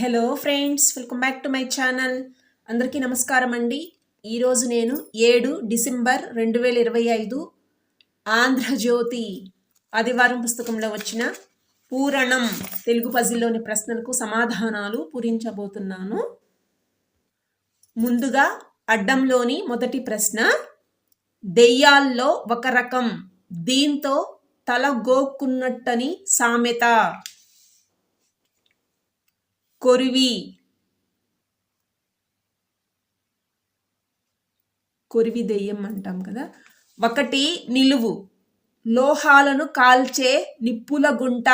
Hello friends welcome back to my channel. అందరికీ నమస్కారం అండి. ఈరోజు నేను ఏడు డిసెంబర్ రెండు వేల ఇరవై ఐదు ఆంధ్రజ్యోతి ఆదివారం పుస్తకంలో వచ్చిన పూరణం తెలుగు పజిల్లోని ప్రశ్నలకు సమాధానాలు పూరించబోతున్నాను. ముందుగా అడ్డంలోని మొదటి ప్రశ్న దెయ్యాల్లో ఒక రకం దీంతో తల గోక్కున్నట్టని సామెత. కొరివి. కొరివి దెయ్యం అంటాం కదా. ఒకటి నిలువు. లోహాలను కాల్చే నిప్పుల గుంట.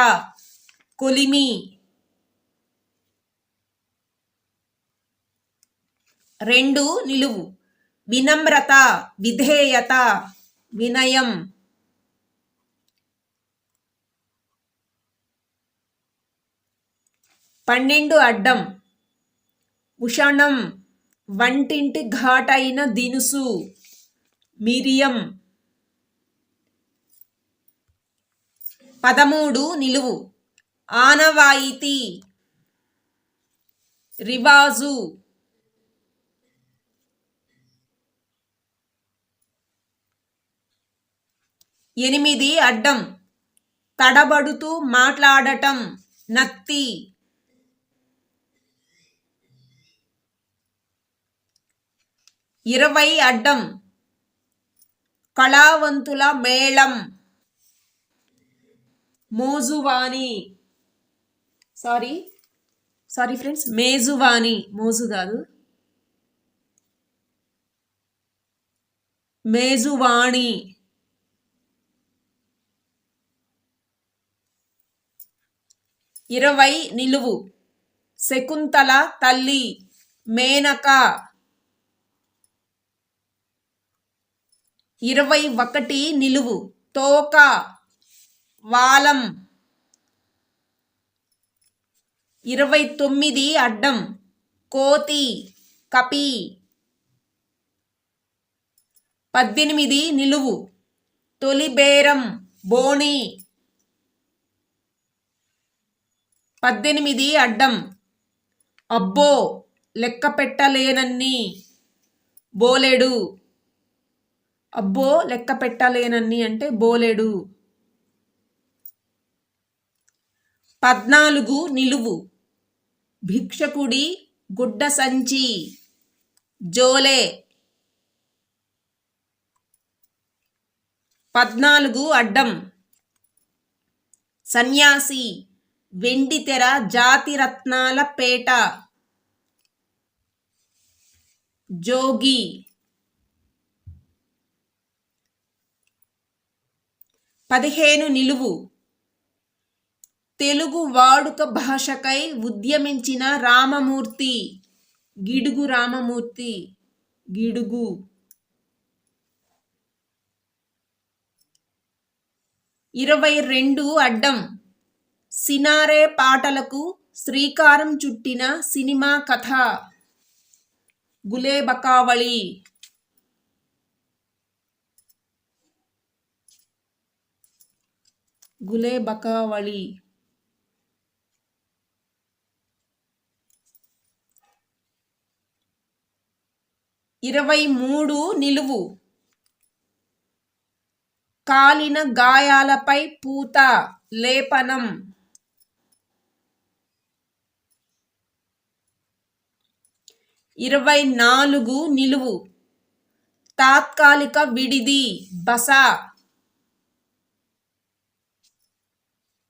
కొలిమి. రెండు నిలువు. వినమ్రత విధేయత వినయం. పన్నెండు అడ్డం. ఉషణం వంటింటి ఘాటైన దినుసు. మిరియం. పదమూడు నిలువు. ఆనవాయితీ. రివాజు. ఎనిమిది అడ్డం. తడబడుతూ మాట్లాడటం. నత్తి. ఇరవై అడ్డం. కళావంతుల మేళం. మోజువాణి. సారీ సారీ ఫ్రెండ్స్ మేజువాణి. మోజు కాదు. మేజువాణి. ఇరవై నిలువు. శకుంతల తల్లి. మేనక. ఇరవై ఒకటి నిలువు. తోక వాలం. ఇరవై తొమ్మిది అడ్డం. కోతి కపి. పద్దెనిమిది నిలువు. తొలిబేరం బోణి. పద్దెనిమిది అడ్డం. అబ్బో లెక్క పెట్టలేనన్ని. బోలెడు. అబ్బో లెక్క పెట్టలేనన్ని అంటే బోలెడు. పద్నాలుగు నిలువు. భిక్షకుడి గుడ్డ సంచి. జోలే. పద్నాలుగు అడ్డం. సన్యాసి. వెండితెర జాతిరత్నాల పేట. జోగి. పదిహేను నిలువు. తెలుగు వాడుక భాషకై ఉద్యమించిన రామమూర్తి గిడుగు రామమూర్తి గిడుగు. ఇరవై రెండు అడ్డం. సినారే పాటలకు శ్రీకారం చుట్టిన సినిమా కథ. గులేబకావళి. గులేబకావళి ఇరవై మూడు నిలువు. కాలిన గాయాలపై పూత లేపనం. ఇరవై నాలుగు నిలువు. తాత్కాలిక విడిది బస.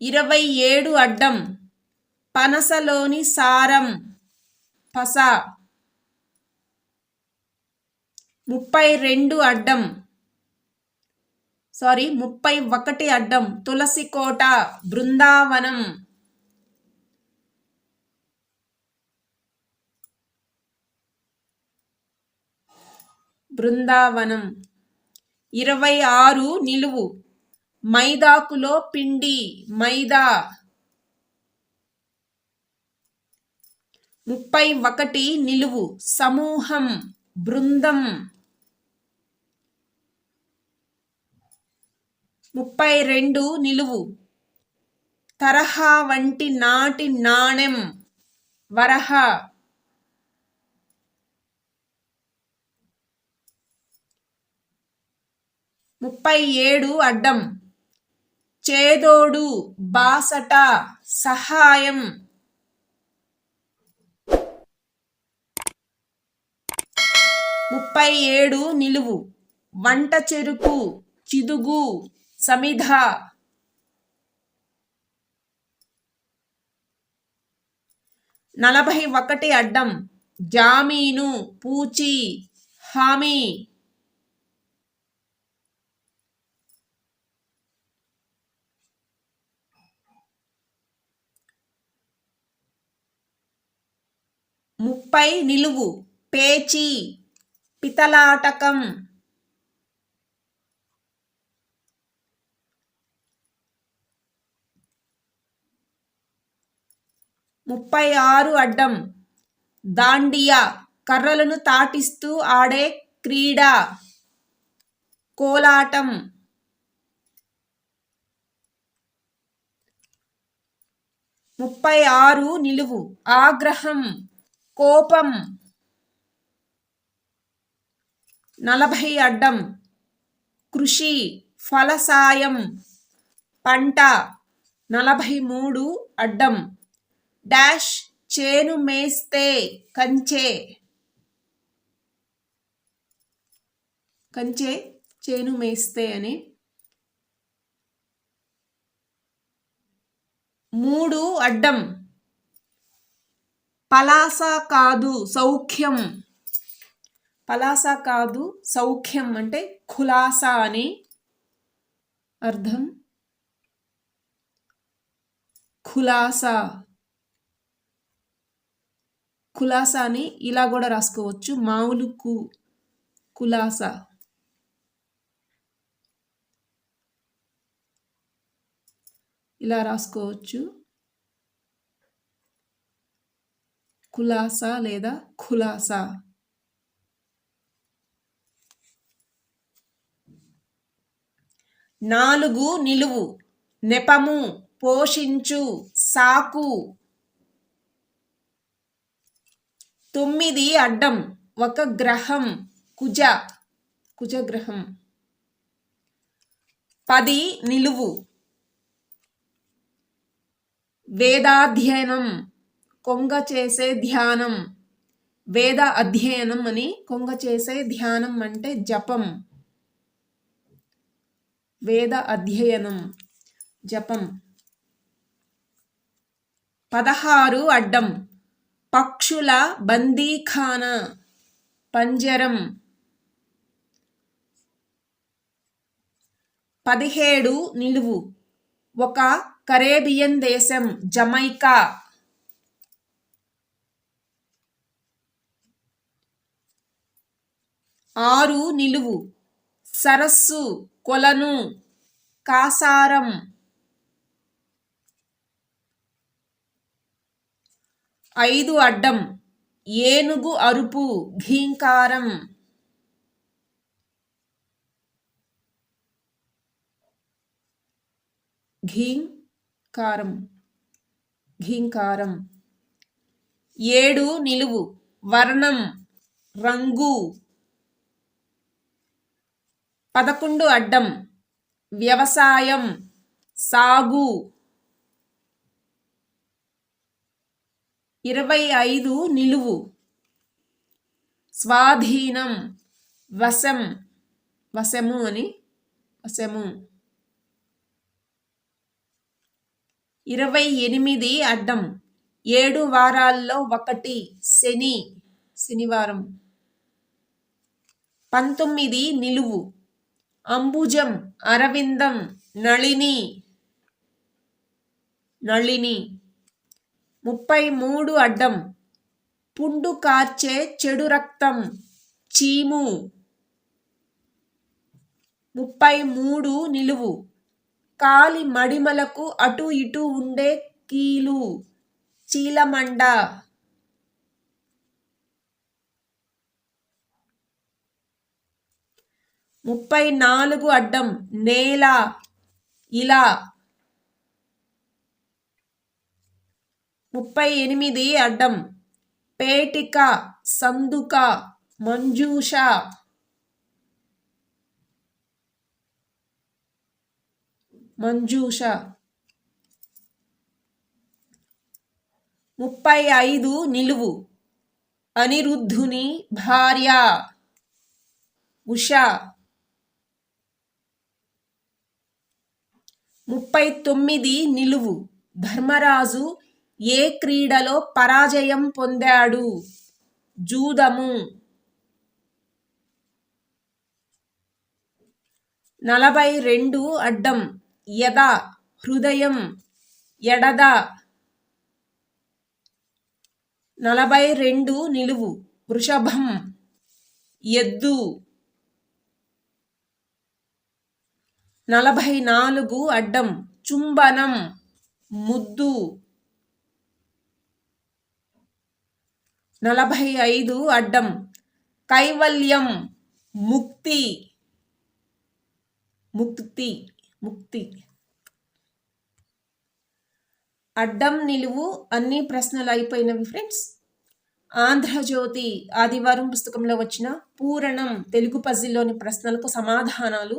ఇరవై ఏడు అడ్డం. పనసలోని సారం. పస. ముప్పై రెండు అడ్డం. సారీ ముప్పై ఒకటి అడ్డం. తులసి కోట బృందావనం. బృందావనం. ఇరవై ఆరు నిలువు. మైదాకులో పిండి మైదా. ముప్పై ఒకటి నిలువు సమూహం బృందం. ముప్పై రెండు నిలువు తరహా వంటి నాటి నాణెం వరహ. ముప్పై ఏడు అడ్డం చేదోడు బాసట సహాయం. ముప్పై ఏడు నిలువు. వంట చెరుకు చిదుగు సమిధ. నలభై ఒకటి అడ్డం. జామీను పూచి హామీ. ముప్పై నిలువు పేచి పితలాటకం. ముప్పై ఆరు అడ్డం దాండియా కర్రలను తాటిస్తూ ఆడే క్రీడ కోలాటం. ముప్పై ఆరు నిలువు ఆగ్రహం. కోపం. నలభై అడ్డం. కృషి ఫలసాయం. పంట. నలభై మూడు అడ్డం. డాష్ చేను మేస్తే కంచే. కంచే చేను మేస్తే అని. మూడు అడ్డం. పలాస కాదు సౌఖ్యం. పలాస కాదు సౌఖ్యం అంటే ఖులాస అని అర్థం. ఖులాసా. అని ఇలా కూడా రాసుకోవచ్చు. మామూలు కు కులాస ఇలా రాసుకోవచ్చు. కులాసా లేదా ఖులాసా? నాలుగు నిలువు. నెపము పోషించు సాకు. తొమ్మిది అడ్డం. ఒక గ్రహం కుజ. కుజగ్రహం. పది నిలువు. వేదాధ్యయనం. కొంగ చేసే ధ్యానం. వేద అధ్యయనం అని కొంగ చేసే ధ్యానం అంటే జపం. వేద అధ్యయనం జపం. పదహారు అడ్డం. పక్షుల బందీఖాన పంజరం. పదిహేడు నిలువు. ఒక కరేబియన్ దేశం జమైకా. ఆరు నిలువు. సరస్సు కొలను కాసారం. ఐదు అడ్డం. ఏనుగు అరుపు ఘీంకారం. ఘీంకారం. ఘీంకారం. ఏడు నిలువు. వర్ణం. రంగు. పదకొండు అడ్డం. వ్యవసాయం. సాగు. ఇరవై ఐదు నిలువు. స్వాధీనం. వశం. వశము అని వశము. ఇరవై ఎనిమిది అడ్డం. ఏడు వారాల్లో ఒకటి శని. శనివారం. పంతొమ్మిది నిలువు. అంబుజం అరవిందం నళిని నళిని ముప్పై మూడు అడ్డం పుండు కార్చే చెడు రక్తం చీము ముప్పై మూడు నిలువు కాలి మడిమలకు అటు ఇటు ఉండే కీలు చీలమండ ముప్పై నాలుగు అడ్డం నేల ఇలా. ముప్పై ఎనిమిది అడ్డం పేటిక సందుక మంజూష. మంజూష. ముప్పై ఐదు నిలువు అనిరుద్ధుని భార్య ఉష. ముప్పై తొమ్మిది నిలువు. ధర్మరాజు ఏ క్రీడలో పరాజయం పొందాడు? జూదము. నలభై రెండు అడ్డం. యద. హృదయం. ఎడద నలభై రెండు నిలువు. వృషభం. ఎద్దు నలభై నాలుగు అడ్డం చుంబనం ముద్దు. నలభై ఐదు అడ్డం కైవల్యం ముక్తి. ముక్తి ముక్తి. అడ్డం నిలువు అన్ని ప్రశ్నలు అయిపోయినవి ఫ్రెండ్స్. ఆంధ్రజ్యోతి ఆదివారం పుస్తకంలో వచ్చిన పూరణం తెలుగు పజిల్లోని ప్రశ్నలకు సమాధానాలు